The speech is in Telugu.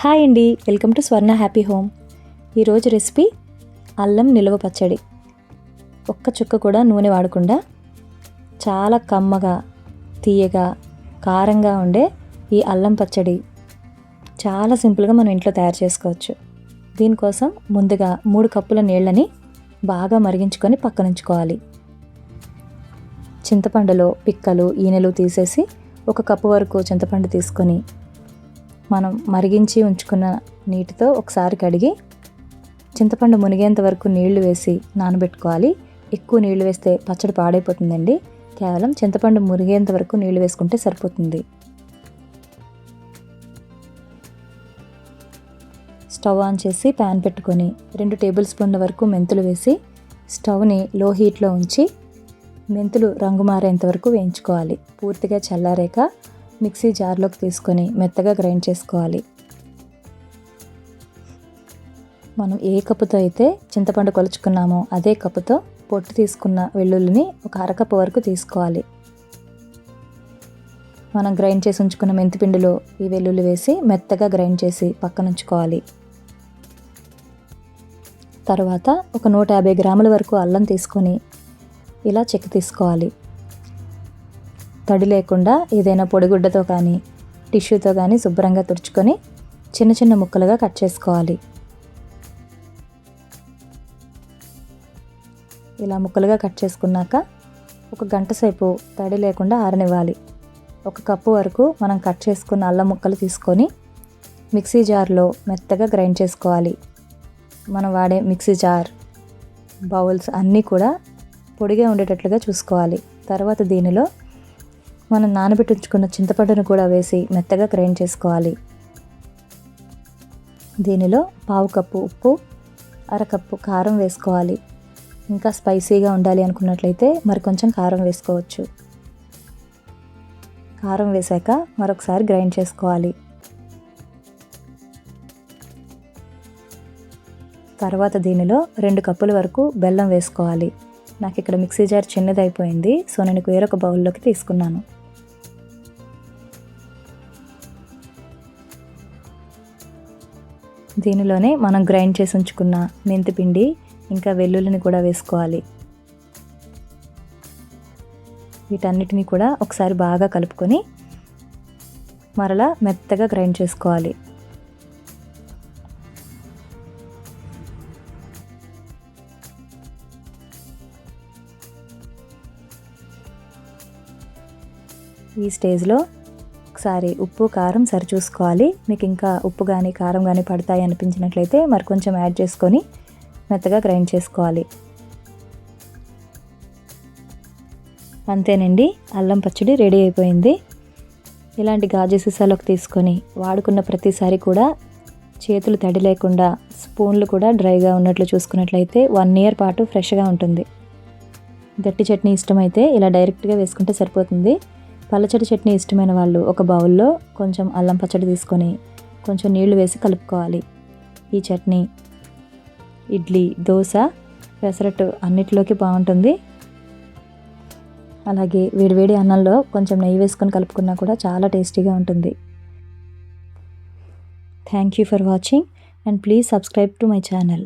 హాయ్ అండి welcome to Swarna happy home. ఈరోజు రెసిపీ అల్లం నిలువ పచ్చడి. ఒక్క చుక్క కూడా నూనె వాడకుండా చాలా కమ్మగా తీయగా కారంగా ఉండే ఈ అల్లం పచ్చడి చాలా సింపుల్గా మనం ఇంట్లో తయారు చేసుకోవచ్చు. దీనికోసం ముందుగా మూడు కప్పుల నీళ్ళని బాగా మరిగించుకొని పక్కనుంచుకోవాలి. చింతపండులో పిక్కలు ఈనెలు తీసేసి ఒక కప్పు వరకు చింతపండు తీసుకొని మనం మరిగించి ఉంచుకున్న నీటితో ఒకసారి కడిగి చింతపండు మునిగేంత వరకు నీళ్ళు వేసి నానబెట్టుకోవాలి. ఎక్కువ నీళ్ళు వేస్తే పచ్చడి పాడైపోతుందండి. కేవలం చింతపండు మురిగేంత వరకు నీళ్ళు వేసుకుంటే సరిపోతుంది. స్టవ్ ఆన్ చేసి ప్యాన్ పెట్టుకొని రెండు టేబుల్ స్పూన్ల వరకు మెంతులు వేసి స్టవ్ని లో హీట్లో ఉంచి మెంతులు రంగు మారేంత వరకు వేయించుకోవాలి. పూర్తిగా చల్లారాక మిక్సీ జార్లోకి తీసుకొని మెత్తగా గ్రైండ్ చేసుకోవాలి. మనం ఏ కప్పుతో అయితే చింతపండు కొలుచుకున్నామో అదే కప్పుతో పొట్టు తీసుకున్న వెల్లుల్లిని ఒక అరకప్పు వరకు తీసుకోవాలి. మనం గ్రైండ్ చేసి ఉంచుకున్న మెంతిపిండిలో ఈ వెల్లుల్లి వేసి మెత్తగా గ్రైండ్ చేసి పక్కన ఉంచుకోవాలి తర్వాత ఒక నూట యాభై గ్రాముల వరకు అల్లం తీసుకొని ఇలా చెక్కి తీసుకోవాలి. తడి లేకుండా ఏదైనా పొడిగుడ్డతో కానీ టిష్యూతో కానీ శుభ్రంగా తుడుచుకొని చిన్న చిన్న ముక్కలుగా కట్ చేసుకోవాలి. ఇలా ముక్కలుగా కట్ చేసుకున్నాక ఒక గంట సేపు తడి లేకుండా ఆరనివ్వాలి. ఒక కప్పు వరకు మనం కట్ చేసుకున్న అల్లం ముక్కలు తీసుకొని మిక్సీ జార్లో మెత్తగా గ్రైండ్ చేసుకోవాలి. మనం వాడే మిక్సీ జార్ బౌల్స్ అన్నీ కూడా పొడిగా ఉండేటట్లుగా చూసుకోవాలి. తర్వాత దీనిలో మనం నానబెట్టించుకున్న చింతపండును కూడా వేసి మెత్తగా గ్రైండ్ చేసుకోవాలి. దీనిలో పావు కప్పు ఉప్పు అరకప్పు కారం వేసుకోవాలి. ఇంకా స్పైసీగా ఉండాలి అనుకున్నట్లయితే మరి కొంచెం కారం వేసుకోవచ్చు. కారం వేసాక మరొకసారి గ్రైండ్ చేసుకోవాలి. తర్వాత దీనిలో రెండు కప్పుల వరకు బెల్లం వేసుకోవాలి. నాకు ఇక్కడ మిక్సీ జార్ చిన్నది అయిపోయింది సో నేను వేరొక బౌల్లోకి తీసుకున్నాను. దీనిలోనే మనం గ్రైండ్ చేసి ఉంచుకున్న మెంతిపిండి ఇంకా వెల్లుల్లిని కూడా వేసుకోవాలి. వీటన్నిటిని కూడా ఒకసారి బాగా కలుపుకొని మరలా మెత్తగా గ్రైండ్ చేసుకోవాలి. ఈ స్టేజ్లో ఒకసారి ఉప్పు కారం సరి చూసుకోవాలి మీకు ఇంకా ఉప్పు కానీ కారం కానీ పడతాయి అనిపించినట్లయితే మరి కొంచెం యాడ్ చేసుకొని మెత్తగా గ్రైండ్ చేసుకోవాలి. అంతేనండి. అల్లం పచ్చడి రెడీ అయిపోయింది. ఇలాంటి గాజు సీసాలోకి తీసుకొని వాడుకున్న ప్రతిసారి కూడా చేతులు తడి లేకుండా స్పూన్లు కూడా డ్రైగా ఉన్నట్లు చూసుకున్నట్లయితే వన్ ఇయర్ పాటు ఫ్రెష్గా ఉంటుంది. గట్టి చట్నీ ఇష్టమైతే ఇలా డైరెక్ట్గా వేసుకుంటే సరిపోతుంది. పల్లచడి చట్నీ ఇష్టమైన వాళ్ళు ఒక బౌల్లో కొంచెం అల్లం పచ్చడి తీసుకొని కొంచెం నీళ్ళు వేసి కలుపుకోవాలి. ఈ చట్నీ ఇడ్లీ దోశ పెసరట్టు అన్నిటిలోకి బాగుంటుంది. అలాగే వేడివేడి అన్నంలో కొంచెం నెయ్యి వేసుకొని కలుపుకున్నా కూడా చాలా టేస్టీగా ఉంటుంది. Thank you for watching and please subscribe to my channel